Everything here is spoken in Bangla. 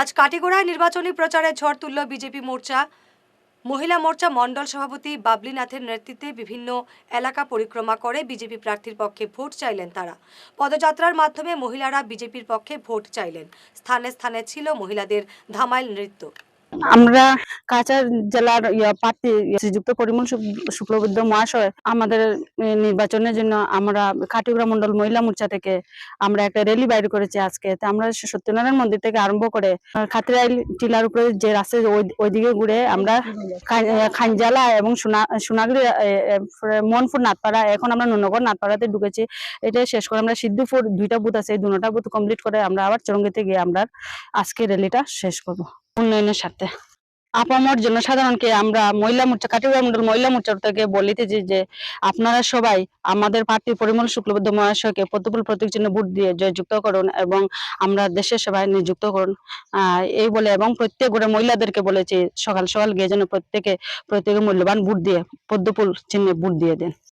আজ কাটিগোড়ায় নির্বাচনী প্রচারে ঝড় তুলল বিজেপি মোর্চা। মহিলা মোর্চা মণ্ডল সভাপতি বাবলি নাথের নেতৃত্বে বিভিন্ন এলাকা পরিক্রমা করে বিজেপি প্রার্থীর পক্ষে ভোট চাইলেন তারা। পদযাত্রার মাধ্যমে মহিলারা বিজেপির পক্ষে ভোট চাইলেন। স্থানে স্থানে ছিল মহিলাদের ধামাইল নৃত্য। আমরা কাছাড় জেলার ইয়া প্রার্থী শ্রীযুক্ত পরিমল শুক- শুক্লবৈদ্য মহাশয় আমাদের নির্বাচনের জন্য আমরা খাটিগড়া মন্ডল মহিলা মোর্চা থেকে আমরা একটা র্যালি বাইর করেছি আজকে। তা আমরা সত্যনারায়ণ মন্দির থেকে আরম্ভ করে আহ, খাতিরাইল টিলার উপরে যে রাস্তা ওইদিকে ঘুরে আমরা খানজালা এবং সোনা সোনাগুড়ি মনপুর নাথপাড়া এখন আমরা নুনগর নাথপাড়াতে ঢুকেছি। এটা শেষ করে আমরা সিদ্ধুপুর দুইটা বুথ আছে এই দুটা বুথ কমপ্লিট করে আমরা আবার চরঙ্গিতে গিয়ে আমরা আজকে র্যালিটা শেষ করব। উন্নয়নের স্বার্থে আপামর জনসাধারণকে আমরা মহিলা মোর্চা, কাটিগড়া মন্ডল মহিলা মোর্চার থেকে বলিতেছি যে, আপনারা সবাই আমাদের প্রার্থী পরিমল শুক্লবদ্ধ মহাশয়কে প্রতিফল প্রতীক চিহ্ন ভোট দিয়ে জয়যুক্ত করুন এবং আমরা দেশের সেবায় নিযুক্ত করুন। এই বলে এবং প্রত্যেক করে মহিলাদেরকে বলেছি, সকাল সকাল গিয়ে যেন প্রত্যেকে প্রত্যেকে মূল্যবান ভোট দিয়ে পদ্মফুল চিহ্নে ভোট দিয়ে দেন।